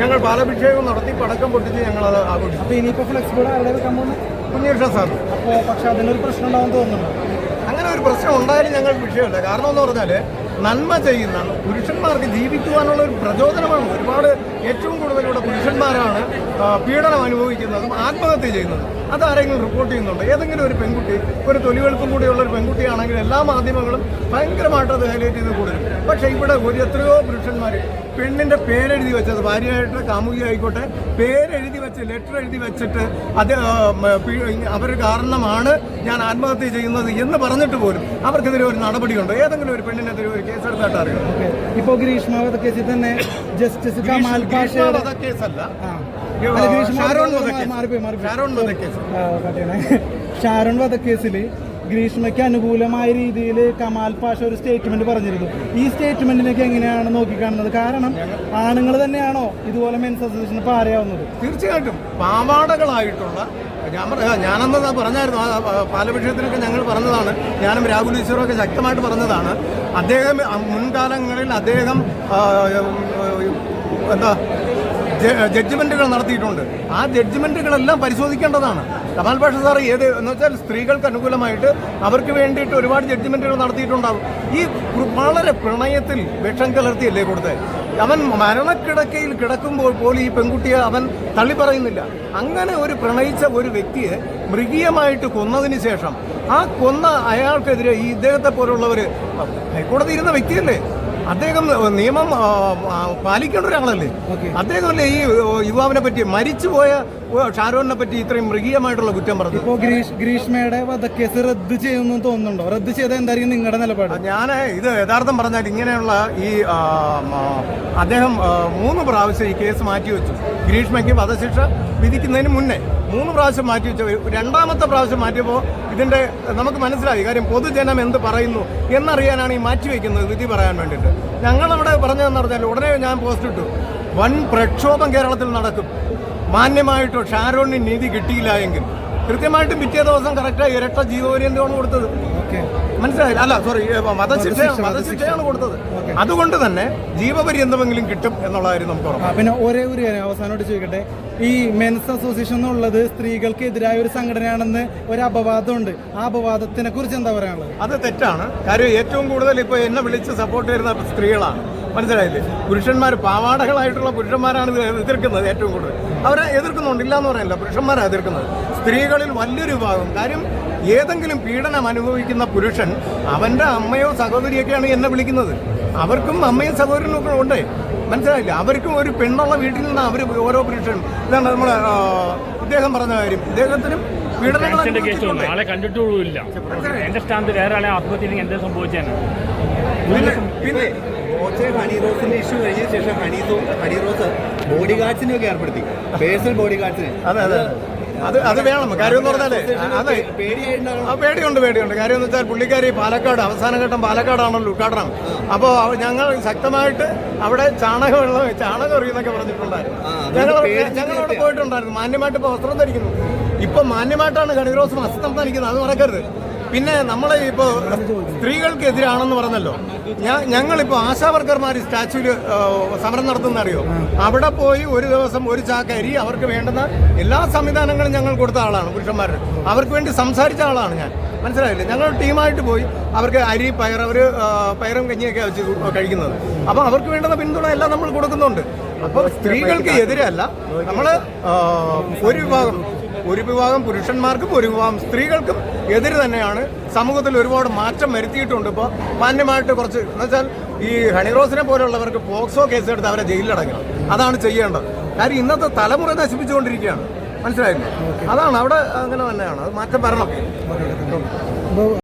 ഞങ്ങൾ പാലഭിഷേകം നടത്തി പടക്കം പൊട്ടിച്ച് ഞങ്ങൾ അത് ആഘോഷിച്ചു അപ്പോൾ ഇനിയിപ്പോൾ ഫ്ലെക്സ് ബോർഡ് ആരുടെ വെക്കാൻ പോകുന്നത് കുഞ്ഞീഷ സാർ. അപ്പോ പക്ഷെ അതിനൊരു പ്രശ്നം ഉണ്ടാവും തോന്നുന്നുണ്ടോ? അങ്ങനെ ഒരു പ്രശ്നം ഉണ്ടായാലും ഞങ്ങൾ വിഷയമല്ല. കാരണം എന്ന് പറഞ്ഞാൽ നന്മ ചെയ്യുന്ന പുരുഷന്മാർക്ക് ജീവിക്കുവാനുള്ള ഒരു പ്രചോദനമാണ് ഒരുപാട് ഏറ്റവും കൂടുതൽ ഇവിടെ പുരുഷന്മാരാണ് പീഡനം അനുഭവിക്കുന്നതും ആത്മഹത്യ ചെയ്യുന്നതും. അതാരെങ്കിലും റിപ്പോർട്ട് ചെയ്യുന്നുണ്ട്? ഏതെങ്കിലും ഒരു പെൺകുട്ടി ഒരു തൊലിവെളുപ്പും കൂടിയുള്ള ഒരു പെൺകുട്ടിയാണെങ്കിൽ എല്ലാ മാധ്യമങ്ങളും ഭയങ്കരമായിട്ട് അത് ഹൈലൈറ്റ് ചെയ്ത് കൂടുതലും പക്ഷേ ഇവിടെ ഒരു എത്രയോ പുരുഷന്മാർ പെണ്ണിന്റെ പേരെഴുതി വെച്ചത് ഭാര്യയായിട്ട് കാമുകി ആയിക്കോട്ടെ പേരെഴുതി വെച്ച് ലെറ്റർ എഴുതി വെച്ചിട്ട് അത് അവർ കാരണമാണ് ഞാൻ ആത്മഹത്യ ചെയ്യുന്നത് എന്ന് പറഞ്ഞിട്ട് പോലും അവർക്കെതിരെ ഒരു നടപടിയുണ്ട്? ഏതെങ്കിലും ഒരു പെണ്ണിനെതിരെ ഒരു കേസെടുത്തായിട്ട് അറിയാം ഇപ്പോ ഗ്രീഷ്മാവത കേസിൽ തന്നെ ജസ്റ്റിസ് കമാൽ കാട്ടിയാണ്. ഷാരോൺ വധക്കേസിൽ ഗ്രീഷ്മയ്ക്ക് അനുകൂലമായ രീതിയിൽ കമാൽ പാഷ ഒരു സ്റ്റേറ്റ്മെന്റ് പറഞ്ഞിരുന്നു. ഈ സ്റ്റേറ്റ്മെന്റിനൊക്കെ എങ്ങനെയാണ് നോക്കിക്കാണുന്നത്? കാരണം ആണുങ്ങൾ തന്നെയാണോ ഇതുപോലെ മെൻസ് അസോസിയേഷൻ പാരയാവുന്നത്? തീർച്ചയായിട്ടും പാവാടകളായിട്ടുള്ള ഞാൻ ഞാനന്ന് പറഞ്ഞായിരുന്നു. ആ, പാലഭിഷേകത്തിനൊക്കെ ഞങ്ങൾ പറഞ്ഞതാണ്. ഞാനും രാഹുൽ ഈശ്വറൊക്കെ ശക്തമായിട്ട് പറഞ്ഞതാണ്. അദ്ദേഹം മുൻകാലങ്ങളിൽ അദ്ദേഹം എന്താ ജഡ്ജ്മെന്റുകൾ നടത്തിയിട്ടുണ്ട്. ആ ജഡ്ജ്മെന്റുകളെല്ലാം പരിശോധിക്കേണ്ടതാണ്. കമാൽ പാഷ സാർ ഏത് എന്ന് വെച്ചാൽ സ്ത്രീകൾക്ക് അനുകൂലമായിട്ട് അവർക്ക് വേണ്ടിയിട്ട് ഒരുപാട് ജഡ്ജ്മെന്റുകൾ നടത്തിയിട്ടുണ്ടാവും. ഈ വളരെ പ്രണയത്തിൽ വിഷം കലർത്തിയല്ലേ കൊടുത്തത്? അവൻ മരണക്കിടക്കയിൽ കിടക്കുമ്പോൾ പോലും ഈ പെൺകുട്ടിയെ അവൻ തള്ളി പറയുന്നില്ല അങ്ങനെ ഒരു പ്രണയിച്ച ഒരു വ്യക്തിയെ മൃഗീയമായിട്ട് കൊന്നതിന് ശേഷം ആ കൊന്ന അയാൾക്കെതിരെ ഈ ഇദ്ദേഹത്തെ പോലുള്ളവർ ഹൈക്കോടതി ഇരുന്ന വ്യക്തിയല്ലേ? അദ്ദേഹം നിയമം പാലിക്കേണ്ട ഒരാളല്ലേ? അദ്ദേഹമല്ലേ ഈ യുവാവിനെ പറ്റി മരിച്ചുപോയ ഷാരോണിനെ പറ്റി ഇത്രയും മൃഗീയമായിട്ടുള്ള കുറ്റം പറഞ്ഞു ഇപ്പോൾ ഗ്രീഷ് ഗ്രീഷ്മയുടെ വധക്കേസ് റദ്ദ് ചെയ്യുന്നു തോന്നുന്നുണ്ടോ? റദ്ദ് ചെയ്താൽ എന്തായിരിക്കും നിങ്ങളുടെ നിലപാട്? ഞാൻ ഇത് യഥാർത്ഥം പറഞ്ഞാൽ ഇങ്ങനെയുള്ള ഈ അദ്ദേഹം മൂന്ന് പ്രാവശ്യം ഈ കേസ് മാറ്റിവെച്ചു. ഗ്രീഷ്മയ്ക്ക് വധശിക്ഷ വിധിക്കുന്നതിന് മുന്നേ മൂന്ന് പ്രാവശ്യം മാറ്റി വെച്ച രണ്ടാമത്തെ പ്രാവശ്യം മാറ്റിയപ്പോൾ ഇതിന്റെ നമുക്ക് മനസ്സിലായി. കാര്യം പൊതുജനം എന്ത് പറയുന്നു എന്നറിയാനാണ് ഈ മാറ്റി മാറ്റിവെക്കുന്നത് വിധി പറയാൻ വേണ്ടിയിട്ട്. ഞങ്ങളവിടെ പറഞ്ഞതെന്ന് പറഞ്ഞാൽ ഉടനെ ഞാൻ പോസ്റ്റ് ഇട്ടു. വൻ പ്രക്ഷോഭം കേരളത്തിൽ നടക്കും. മാന്യമായിട്ടോ ഷാരോണിന് നീതി കിട്ടിയില്ല എങ്കിൽ കൃത്യമായിട്ടും പിറ്റേ ദിവസം കറക്റ്റായി ഇരട്ട ജീവപര്യന്തമാണ് കൊടുത്തത്. ഓക്കെ. മനസ്സിലായില്ല? അല്ല സോറി മതശിക്ഷ മതശിക്ഷയാണ് കൊടുത്തത്. അതുകൊണ്ട് തന്നെ ജീവപര്യന്തമെങ്കിലും കിട്ടും എന്നുള്ള കാര്യം നമുക്ക് ഉറപ്പാണ്. പിന്നെ ഒരേ ഒരു കാര്യം അവസാനമായിട്ട് ചോദിക്കട്ടെ. ഈ മെൻസ് അസോസിയേഷൻ എന്നുള്ളത് സ്ത്രീകൾക്ക് എതിരായ ഒരു സംഘടനയാണെന്ന് ഒരു അപവാദമുണ്ട്. ആ അപവാദത്തിനെ കുറിച്ച് എന്താ പറയാനുള്ളത്? അത് തെറ്റാണ്. കാര്യം ഏറ്റവും കൂടുതൽ ഇപ്പോൾ എന്നെ വിളിച്ച് സപ്പോർട്ട് ചെയ്യുന്ന സ്ത്രീകളാണ്. മനസ്സിലായില്ലേ? പുരുഷന്മാർ പാവാടകളായിട്ടുള്ള പുരുഷന്മാരാണ് ഇത് എതിർക്കുന്നത് ഏറ്റവും കൂടുതൽ. അവരെ എതിർക്കുന്നുണ്ട് ഇല്ല എന്ന് പറയാനില്ല. പുരുഷന്മാരാണ് എതിർക്കുന്നത്. സ്ത്രീകളിൽ വലിയൊരു വിഭാഗം. കാര്യം ഏതെങ്കിലും പീഡനം അനുഭവിക്കുന്ന പുരുഷൻ അവന്റെ അമ്മയോ സഹോദരിയൊക്കെയാണ് എന്നെ വിളിക്കുന്നത്. അവർക്കും അമ്മയും സഹോദരനും ഒക്കെ ഉണ്ട്. മനസ്സിലായില്ല? അവർക്കും ഒരു പെണ്ണുള്ള വീട്ടിൽ നിന്ന് അവർ ഓരോ പുരുഷൻ ഇതാണ് നമ്മൾ ഇദ്ദേഹം പറഞ്ഞ കാര്യം. ഇദ്ദേഹത്തിനും എന്റെ സ്ഥാനത്ത് വേറെ ആളെ ആത്മഹത്യ എന്താ സംഭവിച്ചേനെ പിന്നെ ബോച്ചെ ഹണി റോസിന്റെ ഇഷ്യൂ കഴിഞ്ഞ ശേഷം ഹണി ഹണി റോസ് ബോഡി ഗാർഡ്സിനെ ഒക്കെ ഏർപ്പെടുത്തി. പേഴ്സണൽ ബോഡി ഗാർഡ്സിനെ അതെ അതെ. അത് അത് വേണം. കാര്യം എന്ന് പറഞ്ഞാലേ അതെ. ആ പേടിയുണ്ട് പേടിയുണ്ട്. കാര്യം എന്ന് വെച്ചാൽ പുള്ളിക്കാരി പാലക്കാട് അവസാന ഘട്ടം പാലക്കാടാണല്ലോ ഉദ്ഘാടനം. അപ്പോൾ ഞങ്ങൾ ശക്തമായിട്ട് അവിടെ ചാണകമുള്ള ചാണകം എറിയുന്നൊക്കെ പറഞ്ഞിട്ടുണ്ടായിരുന്നു. ഞങ്ങൾ ഞങ്ങൾ അവിടെ പോയിട്ടുണ്ടായിരുന്നു. മാന്യമായിട്ട് ഇപ്പോൾ വസ്ത്രം ധരിക്കുന്നു. ഇപ്പൊ മാന്യമായിട്ടാണ് ഗണിറോസ് വസ്ത്രം ധരിക്കുന്നത്. അത് മറക്കരുത്. പിന്നെ നമ്മൾ ഇപ്പോൾ സ്ത്രീകൾക്കെതിരാണെന്ന് പറഞ്ഞല്ലോ. ഞാൻ ഞങ്ങളിപ്പോൾ ആശാവർക്കർമാർ സ്റ്റാച്യൂൽ സമരം നടത്തുന്ന അറിയോ അവിടെ പോയി ഒരു ദിവസം ഒരു ചാക്ക അരി അവർക്ക് വേണ്ടുന്ന എല്ലാ സംവിധാനങ്ങളും ഞങ്ങൾ കൊടുത്ത ആളാണ് പുരുഷന്മാരുടെ. അവർക്ക് വേണ്ടി സംസാരിച്ച ആളാണ് ഞാൻ. മനസ്സിലായില്ലേ? ഞങ്ങൾ ടീമായിട്ട് പോയി അവർക്ക് അരി പയർ അവർ പയറും കഞ്ഞിയൊക്കെ വെച്ച് കഴിക്കുന്നത്. അപ്പോൾ അവർക്ക് വേണ്ടുന്ന പിന്തുണ എല്ലാം നമ്മൾ കൊടുക്കുന്നുണ്ട്. അപ്പോൾ സ്ത്രീകൾക്ക് എതിരല്ല നമ്മൾ ഒരു വിഭാഗം ഒരു വിഭാഗം പുരുഷന്മാർക്കും ഒരു വിഭാഗം സ്ത്രീകൾക്കും എതിര് തന്നെയാണ്. സമൂഹത്തിൽ ഒരുപാട് മാറ്റം വരുത്തിയിട്ടുണ്ട് ഇപ്പോൾ മാന്യമായിട്ട് കുറച്ച് എന്നുവെച്ചാൽ ഈ ഹണിറോസിനെ പോലുള്ളവർക്ക് പോക്സോ കേസ് എടുത്ത് അവരെ ജയിലിലടങ്ങണം അതാണ് ചെയ്യേണ്ടത്. കാര്യം ഇന്നത്തെ തലമുറ നശിപ്പിച്ചുകൊണ്ടിരിക്കുകയാണ്. മനസ്സിലായില്ലേ? അതാണ് അവിടെ അങ്ങനെ തന്നെയാണ്. അത് മാറ്റം വരണം.